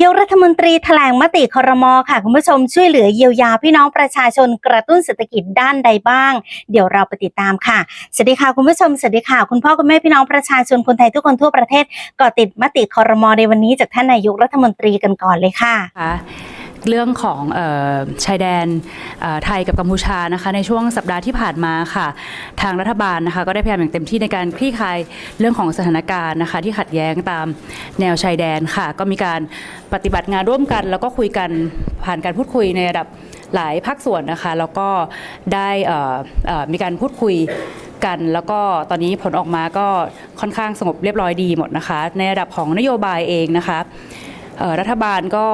ายกรัฐมนตรีแถลงมติคอรมอค่ะ คุณผู้ชมช่วยเหลือเยียวยาพี่น้องประชาชนกระตุ้นเศรษฐกิจด้านใดบ้าง เดี๋ยวเราไปติดตามค่ะ สวัสดีค่ะคุณผู้ชม สวัสดีค่ะ คุณพ่อคุณแม่พี่น้องประชาชนคนไทยทุกคนทั่วประเทศก่อติดมติคอรมอในวันนี้จากท่านนายกรัฐมนตรีกันก่อนเลยค่ะคะ เรื่องของออชายแดนไทยกับกัมพูชานะคะในช่วงสัปดาห์ที่ผ่านมาค่ะ ทางรัฐบาลนะคะก็ได้พยายามอย่างเต็มที่ในการคลี่คลายเรื่องของสถานการณ์นะคะที่ขัดแย้งตามแนวชายแดนค่ะ ก็มีการปฏิบัติงานร่วมกัน แล้วก็คุยกันผ่านการพูดคุยในระดับหลายภาคส่วนนะคะแล้วก็ได้มีการพูดคุยกันแล้วก็ตอนนี้ผลออกมาก็ค่อนข้างสงบเรียบร้อยดีหมดนะคะ ในระดับของนโยบายเองนะคะ รัฐบาลก็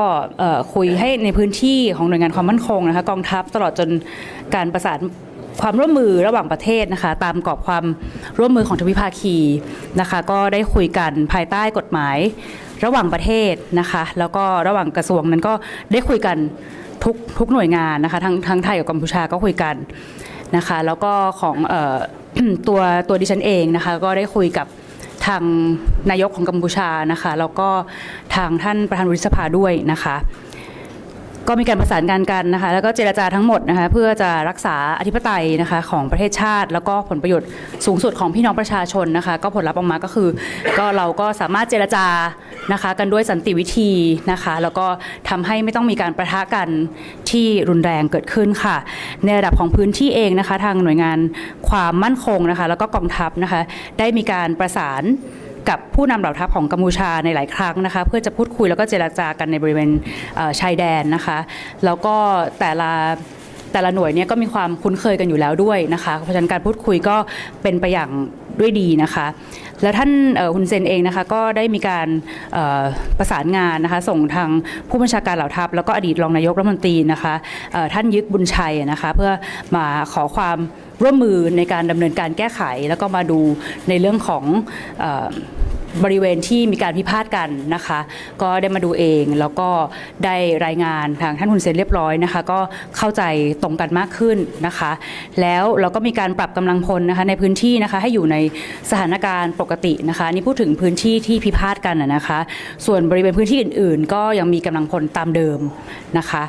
คุยให้ในพื้นที่ของหน่วยงานความมั่นคงนะคะกองทัพตลอดจนการประสานความร่วมมือระหว่างประเทศนะคะ ตามกรอบความร่วมมือของทวิภาคีนะคะ ก็ได้คุยกันภายใต้กฎหมายระหว่างประเทศนะคะ แล้วก็ระหว่างกระทรวงนั้นก็ได้คุยกันทุกทุกหน่วยงานนะคะทั้งทั้งไทยกับกัมพูชาก็คุยกันนะคะ แล้วก็ของออตัวตัวดิฉันเองนะคะ ก็ได้คุยกับ ทางนายกของกัมพูชานะคะ แล้วก็ทางท่านประธานวุฒิสภาด้วยนะคะ ก็มีการประสานงานกันนะคะ แล้วก็เจรจาทั้งหมดนะคะ เพื่อจะรักษาอธิปไตยนะคะของประเทศชาติ แล้วก็ผลประโยชน์สูงสุดของพี่น้องประชาชนนะคะ ก็ผลลัพธ์ออกมาก็คือ ก็เราก็สามารถเจรจานะคะ กันด้วยสันติวิธีนะคะ แล้วก็ทำให้ไม่ต้องมีการประทะกันที่รุนแรงเกิดขึ้นค่ะ ในระดับของพื้นที่เองนะคะ ทางหน่วยงานความมั่นคงนะคะ แล้วก็กองทัพนะคะ ได้มีการประสาน กับผู้นำเหล่าทัพของกัมพูชาในหลายครั้งนะคะ เพื่อจะพูดคุยแล้วก็เจรจากันในบริเวณชายแดนนะคะ แล้วก็แต่ละแต่ละหน่วยเนี่ยก็มีความคุ้นเคยกันอยู่แล้วด้วยนะคะ เพราะฉะนั้นการพูดคุยก็เป็นไปอย่าง ด้วยดีนะคะ แล้วท่านเอ่อฮุนเซนเองนะคะก็ได้มีการประสานงานนะคะส่งทางผู้บัญชาการเหล่าทัพ แล้วก็อดีตรองนายกรัฐมนตรีนะคะท่านยึกบุญชัยนะคะเพื่อมาขอความร่วมมือในการดำเนินการแก้ไข แล้วก็มาดูในเรื่องของ บริเวณที่มีการพิพาทกันนะคะ ก็ได้มาดูเองแล้วก็ได้รายงานทางท่านฮุนเซนเรียบร้อยนะคะ ก็เข้าใจตรงกันมากขึ้นนะคะ แล้วเราก็มีการปรับกำลังพลนะคะในพื้นที่นะคะให้อยู่ในสถานการณ์ปกตินะคะนี่พูดถึงพื้นที่ที่พิพาทกันนะคะ ส่วนบริเวณพื้นที่อื่น ๆ ก็ยังมีกำลังพลตามเดิมนะคะ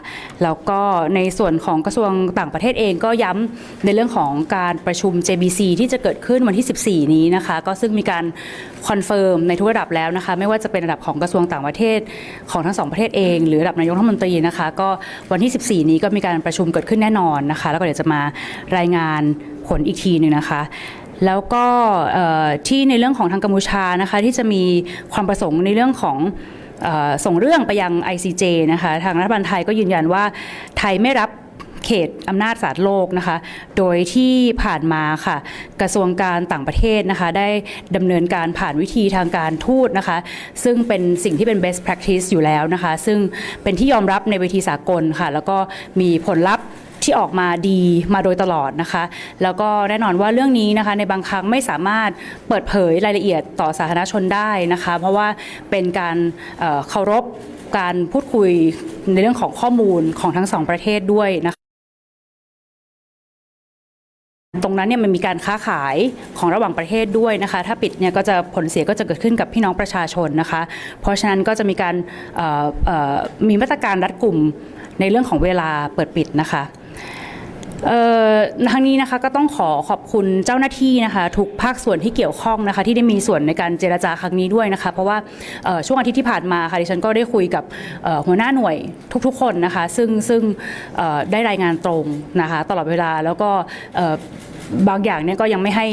แล้วก็ในส่วนของกระทรวงต่างประเทศเองก็ย้ำในเรื่องของการประชุม JBC ที่จะเกิดขึ้นวันที่ 14 นี้นะคะ ก็ซึ่งมีการคอนเฟิร์มในทุกระดับแล้วนะคะ ไม่ว่าจะเป็นระดับของกระทรวงต่างประเทศของทั้งสองประเทศเอง หรือระดับนายกรัฐมนตรีนะคะ ก็วันที่ 14 นี้ก็มีการประชุมเกิดขึ้นแน่นอนนะคะ แล้วก็เดี๋ยวจะมารายงานผลอีกทีหนึ่งนะคะแล้วก็ที่ในเรื่องของทางกัมพูชานะคะที่จะมีความประสงค์ในเรื่องของส่งเรื่องไปยัง ICJ นะคะทางรัฐบาลไทยก็ยืนยันว่าไทยไม่รับ เขตอำนาจศาสตร์โลกนะคะ โดยที่ผ่านมาค่ะ กระทรวงการต่างประเทศนะคะ ได้ดำเนินการผ่านวิธีทางการทูตนะคะ ซึ่งเป็นสิ่งที่เป็น best practice อยู่แล้วนะคะ ซึ่งเป็นที่ยอมรับในเวทีสากลค่ะ แล้วก็มีผลลัพธ์ที่ออกมาดีมาโดยตลอดนะคะ แล้วก็แน่นอนว่าเรื่องนี้นะคะในบางครั้งไม่สามารถเปิดเผยรายละเอียดต่อสาธารณชนได้นะคะ เพราะว่าเป็นการเอ่อเคารพการพูดคุยในเรื่องของข้อมูลของทั้งสองประเทศด้วยนะคะ ตรงนั้นเนี่ยมันมีการค้าขายของระหว่างประเทศด้วยนะคะ ถ้าปิดเนี่ยก็จะผลเสียก็จะเกิดขึ้นกับพี่น้องประชาชนนะคะ เพราะฉะนั้นก็จะมีการมีมาตรการรัดกลุ่มในเรื่องของเวลาเปิดปิดนะคะ ทั้งนี้นะคะก็ต้องขอขอบคุณเจ้าหน้าที่นะคะ ทุกภาคส่วนที่เกี่ยวข้องนะคะ ที่ได้มีส่วนในการเจรจาครั้งนี้ด้วยนะคะ เพราะว่าช่วงอาทิตย์ที่ผ่านมาค่ะดิฉันก็ได้คุยกับหัวหน้าหน่วยทุกๆคนนะคะ ซึ่งซึ่งได้รายงานตรงนะคะ ตลอดเวลาแล้วก็ บางอย่างเนี่ยก็ยังไม่ให้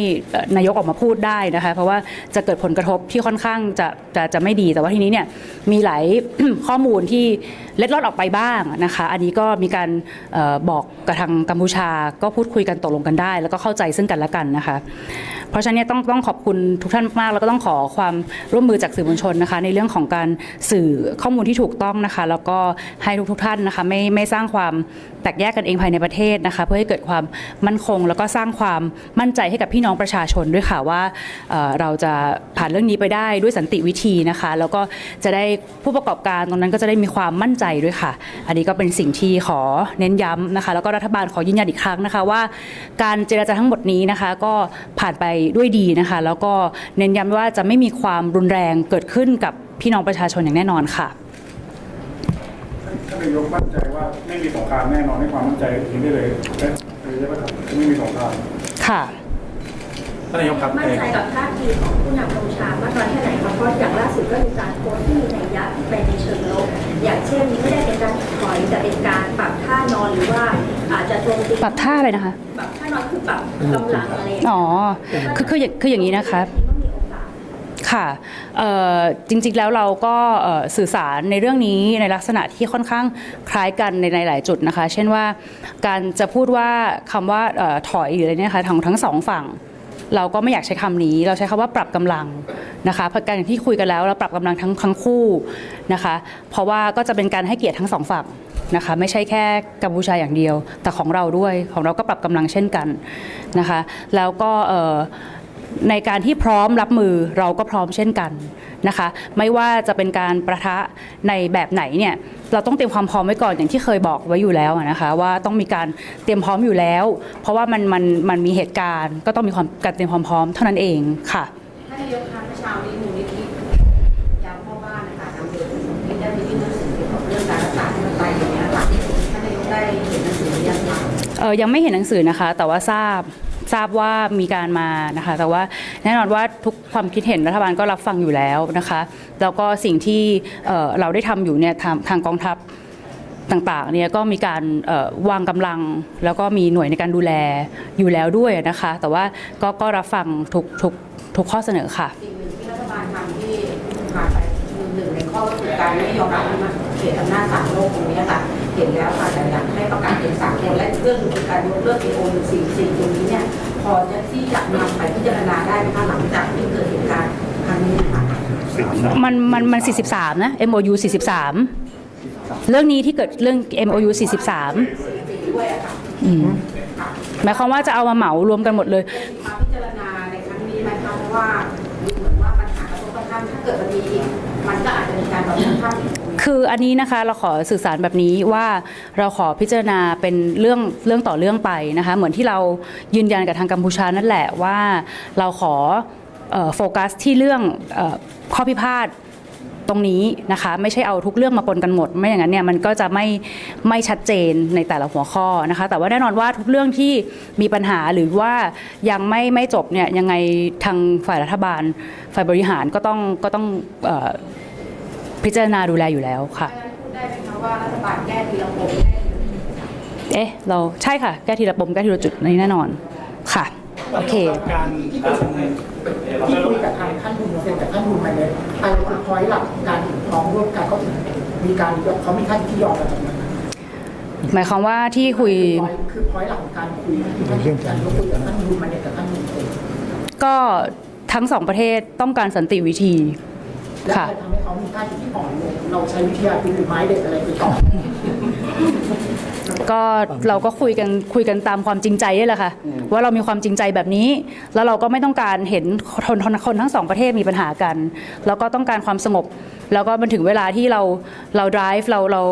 นายกออกมาพูดได้นะคะ เพราะว่าจะเกิดผลกระทบที่ค่อนข้างจะจะจะไม่ดี แต่ว่าทีนี้เนี่ยมีหลายข้อมูลที่เล็ดลอดออกไปบ้างนะคะ อันนี้ก็มีการบอกกระทางกัมพูชาก็พูดคุยกันตกลงกันได้ แล้วก็เข้าใจซึ่งกันและกันนะคะ เพราะฉะนั้นเนี่ยต้องต้องขอบคุณทุกท่านมากแล้วก็ต้องขอความร่วมมือจากสื่อมวลชนนะคะ ในเรื่องของการสื่อข้อมูลที่ถูกต้องนะคะ แล้วก็ให้ทุกๆท่านนะคะไม่ไม่สร้างความแตกแยกกันเองภายในประเทศนะคะ เพื่อให้เกิดความมั่นคง แล้วก็สร้างความมั่นใจให้กับพี่น้องประชาชนด้วยค่ะว่าเเราจะผ่านเรื่องนี้ไปได้ด้วยสันติวิธีนะคะ แล้วก็จะได้ผู้ประกอบการตรงนั้นก็จะได้มีความมั่นใจด้วยค่ะ อันนี้ก็เป็นสิ่งที่ขอเน้นย้ำนะคะ แล้วก็รัฐบาลขอยืนยันอีกครั้งนะคะว่า การเจรจาทั้งหมดนี้นะคะ ก็ผ่านไปด้วยดีนะคะ แล้วก็เน้นย้ำว่าจะไม่มีความรุนแรงเกิดขึ้นกับพี่น้องประชาชนอย่างแน่นอนค่ะท่านนายกมั่นใจว่าไม่มีสงครามแน่นอนให้ความมั่นใจทิ้งได้เลยได้เลยใช่ไหมครับไม่มีสงครามค่ะท่านนายกครับมั่นใจกับท่าทีของผู้นำกัมพูชามากน้อยแค่ไหนคะเพราะอย่างล่าสุดก็มีการโพสต์ที่มีนัยยะที่ไปในเชิงลบอย่างเช่นไม่ได้เป็นการถอยแต่เป็นการปรับท่านอนหรือว่าอาจจะโจมตีปรับท่าอะไรนะคะปรับท่า นอนคือปรับกำลังอะไรอย่างเงี้ยอ๋อ คือคืออย่างคืออย่างนี้นะคะ ค่ะเอ่อจริงๆ แล้วเราก็เอ่อสื่อสารในเรื่องนี้ในลักษณะที่ค่อนข้างคล้ายกันในหลายจุดนะคะ เช่นว่าการจะพูดว่าคำว่าเอ่อถอยหรืออะไรเนี่ยค่ะทั้งทั้งสองฝั่ง เราก็ไม่อยากใช้คำนี้ เราใช้คำว่าปรับกำลังนะคะเพราะการที่คุยกันแล้วเราปรับกำลังทั้งทั้งคู่นะคะ เพราะว่าก็จะเป็นการให้เกียรติทั้งสองฝั่ง นะคะไม่ใช่แค่กัมพูชาอย่างเดียว แต่ของเราด้วยของเราก็ปรับกำลังเช่นกันนะคะแล้วก็ในการที่พร้อมรับมือเราก็พร้อมเช่นกันนะคะไม่ว่าจะเป็นการประทะในแบบไหนเนี่ยเราต้องเตรียมความพร้อมไว้ก่อนอย่างที่เคยบอกไว้อยู่แล้วนะคะว่าต้องมีการเตรียมพร้อมอยู่แล้ว เพราะว่ามันมันมันมีเหตุการณ์ ก็ต้องมีความการเตรียมความพร้อมเท่านั้นเองค่ะท่านนายกคะ เออยังไม่เห็นหนังสือนะคะ แต่ว่าทราบทราบว่ามีการมานะคะ แต่ว่าแน่นอนว่าทุกความคิดเห็นรัฐบาลก็รับฟังอยู่แล้วนะคะ แล้วก็สิ่งที่เอ่อเราได้ทำอยู่เนี่ยทางทางกองทัพต่างๆเนี่ยก็มีการเอ่อวางกำลัง แล้วก็มีหน่วยในการดูแลอยู่แล้วด้วยนะคะ แต่ว่าก็ก็รับฟังทุกทุกทุกข้อเสนอค่ะ สิ่งหนึ่งที่รัฐบาลทำที่ผ่านไปคือหนึ่งในข้อก็คือการไม่ยอมรับเขตอำนาจศาลโลกตรงนี้ค่ะ ห็นแล้วค่ะแต่อยากให้ประกาศเป็นสากลและเรื่องหนึ่งคือการยกเลิก AO 144ตรงนี้เนี่ยพอจะที่จะนำไปพิจารณาได้ไหมคะหลังจากที่เกิดเหตุการณ์ครั้งนี้ค่ะมันมันมัน 43 นะ MOU 43 เรื่องนี้ที่เกิดเรื่อง MOU 43อืมหมายความว่าจะเอามาเหมารวมกันหมดเลยมาพิจารณาในครั้งนี้ไหมคะเพราะว่าดูเหมือนว่าปัญหากระทบกระทั่งถ้าเกิดมันมีอีกมันก็อาจจะมีการแบบท่านอีก คืออันนี้นะคะเราขอสื่อสารแบบนี้ว่าเราขอพิจารณาเป็นเรื่องเรื่องต่อเรื่องไปนะคะเหมือนที่เรายืนยันกับทางกัมพูชานั่นแหละว่าเราขอโฟกัสที่เรื่องอข้อพิพาทตรงนี้นะคะไม่ใช่เอาทุกเรื่องมาปนกันหมด ไม่อย่างนั้นเนี่ยมันก็จะไม่ไม่ชัดเจนในแต่ละหัวข้อนะคะ แต่ว่าแน่นอนว่าทุกเรื่องที่มีปัญหาหรือว่ายังไม่ไม่จบเนี่ยยังไงทางฝ่ายรัฐบาล ฝ่ายบริหารก็ต้องก็ต้อง พิจารณาดูแลอยู่แล้วค่ะพูดได้ไหมคะว่ารัฐบาลแก้ทีละปมเอ๊ะเราใช่ค่ะแก้ทีละปมแก้ทีละจุดนี่แน่นอนค่ะโอเคการที่คุยกับทางท่านทุนเซ็นกับท่านทุนมาเนี่ยอะไรคือพอยหลักการถึงพร้อมร่วมกันเขาถึงมีการยอมเขามีท่านที่ยอมกันตรงนั้นหมายความว่าที่คุยคือพอยหลักของการคุยที่ท่านการคุยกับท่านทุนมาเนี่ยกับท่านทุนเซ็นก็ทั้งสองประเทศต้องการสันติวิธี และค่ะจะทำให้เขามีท่าทีที่อ่อนลงเราใช้วิทยาคือไม้เด็ดอะไรไปต่อก็เราก็คุยกันคุยกันตามความจริงใจนี่แหละค่ะ ว่าเรามีความจริงใจแบบนี้ แล้วเราก็ไม่ต้องการเห็นคนคนคนทั้งสองประเทศมีปัญหากัน แล้วก็ต้องการความสงบ แล้วก็มันถึงเวลาที่เราเรา drive เราเรา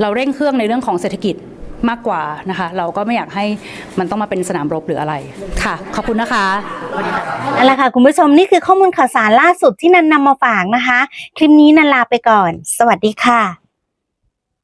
เราเร่งเครื่องในเรื่องของเศรษฐกิจ มากกว่านะคะ เราก็ไม่อยากให้มันต้องมาเป็นสนามรบหรืออะไรค่ะ ขอบคุณนะคะนั่นแหละค่ะคุณผู้ชมนี่คือข้อมูลข่าวสารล่าสุดที่นันนำมาฝากนะคะ คลิปนี้นันลาไปก่อน สวัสดีค่ะ